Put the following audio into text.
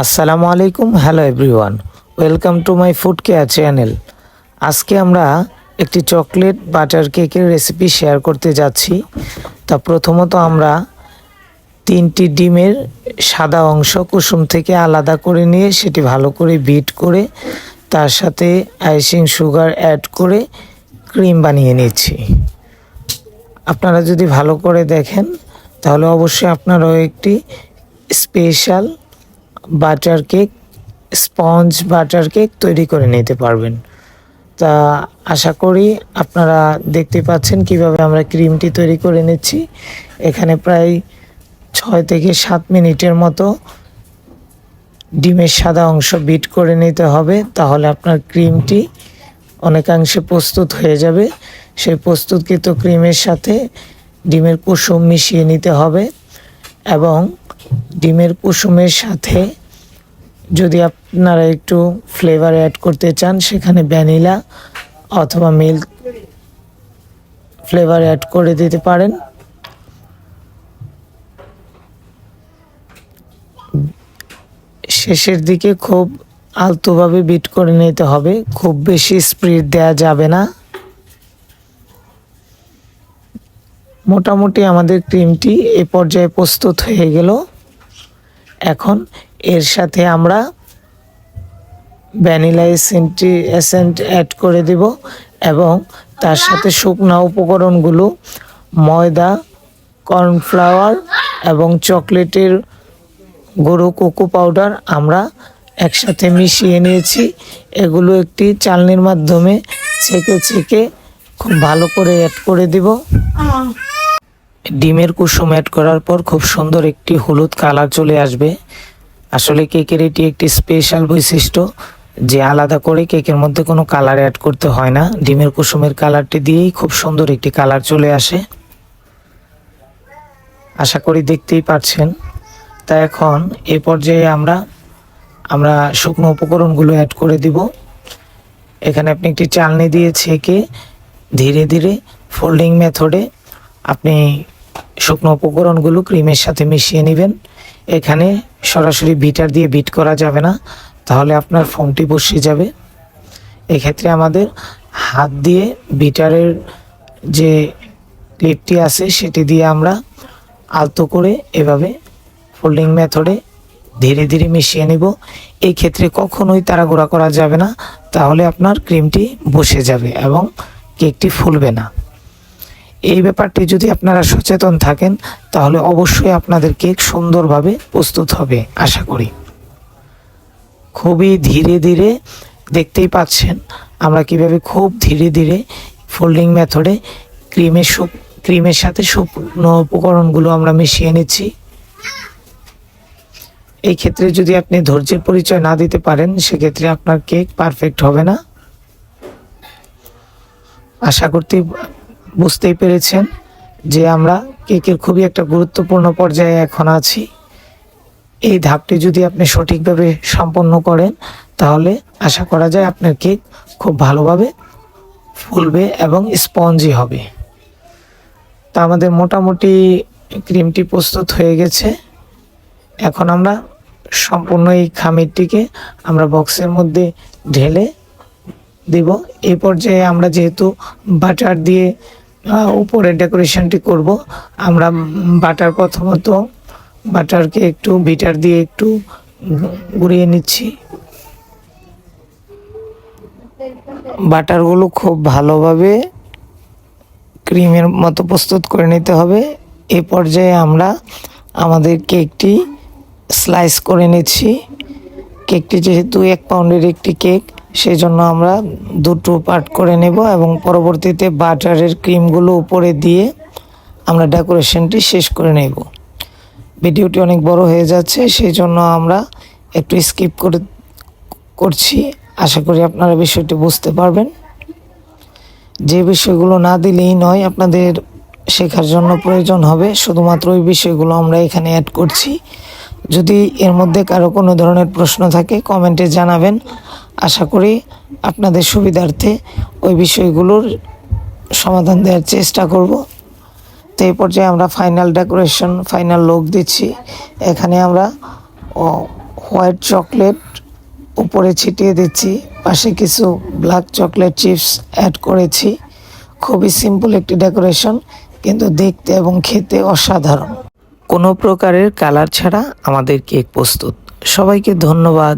আসসালামু আলাইকুম, hello everyone. Welcome to my food care channel. আজকে আমরা একটি চকলেট বাটার কেকের রেসিপি শেয়ার করতে যাচ্ছি। তা প্রথমত আমরা তিনটি ডিমের সাদা অংশ কুসুম থেকে আলাদা করে নিয়ে সেটি ভালো করে বিট করে, তার সাথে আইসিং সুগার অ্যাড করে ক্রিম বানিয়ে নিচ্ছি। আপনারা যদি ভালো করে দেখেন, তাহলে অবশ্যই আপনারাও একটি special butter cake, sponge butter cake তৈরি করে নিতে পারবেন। তা আশা করি আপনারা দেখতে পাচ্ছেন কীভাবে আমরা ক্রিমটি তৈরি করে নিচ্ছি। এখানে প্রায় ছয় থেকে সাত মিনিটের মতো ডিমের সাদা অংশ বিট করে নিতে হবে, তাহলে আপনার ক্রিমটি অনেকাংশে প্রস্তুত হয়ে যাবে। সেই প্রস্তুতকৃত ক্রিমের সাথে ডিমের কুসুম মিশিয়ে নিতে হবে এবং ডিমের কুসুমের সাথে যদি আপনারা একটু ফ্লেভার অ্যাড করতে চান, সেখানে ভ্যানিলা অথবা মিল্ক ফ্লেভার অ্যাড করে দিতে পারেন। শেষের দিকে খুব আলতোভাবে বিট করে নিতে হবে, খুব বেশি স্প্রিড দেয়া যাবে না। মোটামুটি আমাদের ক্রিমটি এ পর্যায়ে প্রস্তুত হয়ে গেল। এখন এর সাথে আমরা ভ্যানিলা এসেন্টটি এসেন্ট অ্যাড করে দিব এবং তার সাথে শুকনা উপকরণগুলো ময়দা, কর্নফ্লাওয়ার এবং চকলেটের গুঁড়ো কোকো পাউডার আমরা একসাথে মিশিয়ে নিয়েছি। এগুলো একটি চালনির মাধ্যমে ছেঁকে ছেঁকে খুব ভালো করে অ্যাড করে দিব। ডিমের কুসুম অ্যাড করার পর খুব সুন্দর একটি হলুদ কালার চলে আসবে। আসলে কেকের এটি একটি স্পেশাল বৈশিষ্ট্য যে আলাদা করে কেকের মধ্যে কোনো কালার অ্যাড করতে হয় না। ডিমের কুসুমের কালারটি দিয়েই খুব সুন্দর একটি কালার চলে আসে। আশা করি দেখতেই পাচ্ছেন। তা এখন এ পর্যায়ে আমরা আমরা শুকনো উপকরণগুলো অ্যাড করে দিব। এখানে আপনি একটি চালনি দিয়ে ছেঁকে ধীরে ধীরে ফোল্ডিং মেথডে আপনি শুকনো উপকরণগুলো ক্রিমের সাথে মিশিয়ে নেবেন। এখানে সরাসরি বিটার দিয়ে বিট করা যাবে না, তাহলে আপনার ফোমটি বসে যাবে। এক্ষেত্রে আমাদের হাত দিয়ে বিটারের যে ক্লিপটি আছে, সেটি দিয়ে আমরা আলতো করে এভাবে ফোল্ডিং মেথডে ধীরে ধীরে মিশিয়ে নিব। এই ক্ষেত্রে কখনোই তাড়াগুড়া করা যাবে না, তাহলে আপনার ক্রিমটি বসে যাবে এবং কেকটি ফুলবে না। এই ব্যাপারটি যদি আপনারা সচেতন থাকেন, তাহলে অবশ্যই আপনাদের কেক সুন্দরভাবে প্রস্তুত হবে, আশা করি। খুবই ধীরে ধীরে দেখতেই পাচ্ছেন আমরা কীভাবে খুব ধীরে ধীরে ফোল্ডিং মেথডে ক্রিমের ক্রিমের সাথে শুকনো উপকরণগুলো আমরা মিশিয়ে নিচ্ছি। এই ক্ষেত্রে যদি আপনি ধৈর্যের পরিচয় না দিতে পারেন, সেক্ষেত্রে আপনার কেক পারফেক্ট হবে না। আশা করতে বুঝতেই পেরেছেন যে আমরা কেকের খুবই একটা গুরুত্বপূর্ণ পর্যায়ে এখন আছি। এই ধাপটি যদি আপনি সঠিকভাবে সম্পন্ন করেন, তাহলে আশা করা যায় আপনার কেক খুব ভালোভাবে ফুলবে এবং স্পঞ্জি হবে। তা আমাদের মোটামুটি ক্রিমটি প্রস্তুত হয়ে গেছে। এখন আমরা সম্পূর্ণ এই খামিরটিকে আমরা বক্সের মধ্যে ঢেলে দেব। এই পর্যায়ে আমরা যেহেতু বাটার দিয়ে উপরে ডেকোরেশনটি করব। আমরা বাটার প্রথমত বাটারকে একটু বিটার দিয়ে একটু গুঁড়িয়ে নিচ্ছি। বাটারগুলো খুব ভালোভাবে ক্রিমের মতো প্রস্তুত করে নিতে হবে। এ পর্যায়ে আমরা আমাদের কেকটি স্লাইস করে নিচ্ছি। কেকটি যেহেতু এক পাউন্ডের একটি কেক সেই জন্য আমরা দুটো পার্ট করে নেব এবং পরবর্তীতে বাটারের ক্রিমগুলো উপরে দিয়ে আমরা ডেকোরেশনটি শেষ করে নেব। ভিডিওটি অনেক বড় হয়ে যাচ্ছে সেই জন্য আমরা একটু স্কিপ করে করছি। আশা করি আপনারা বিষয়টি বুঝতে পারবেন। যে বিষয়গুলো না দিলেই নয়, আপনাদের শেখার জন্য প্রয়োজন হবে। শুধুমাত্র ওই বিষয়গুলো আমরা এখানে অ্যাড করছি। যদি এর মধ্যে কারও কোনো ধরনের প্রশ্ন থাকে, কমেন্টে জানাবেন। আশা করি আপনাদের সুবিধার্থে ওই বিষয়গুলোর সমাধান দেওয়ার চেষ্টা করব। তো এই পর্যায়ে আমরা ফাইনাল ডেকোরেশন ফাইনাল লোক দিচ্ছি। এখানে আমরা হোয়াইট চকলেট উপরে ছিটিয়ে দিচ্ছি। পাশে কিছু ব্ল্যাক চকলেট চিপস অ্যাড করেছি। খুবই সিম্পল একটি ডেকোরেশন কিন্তু দেখতে এবং খেতে অসাধারণ। কোনো প্রকারের কালার ছাড়া আমাদের কেক প্রস্তুত। সবাইকে ধন্যবাদ।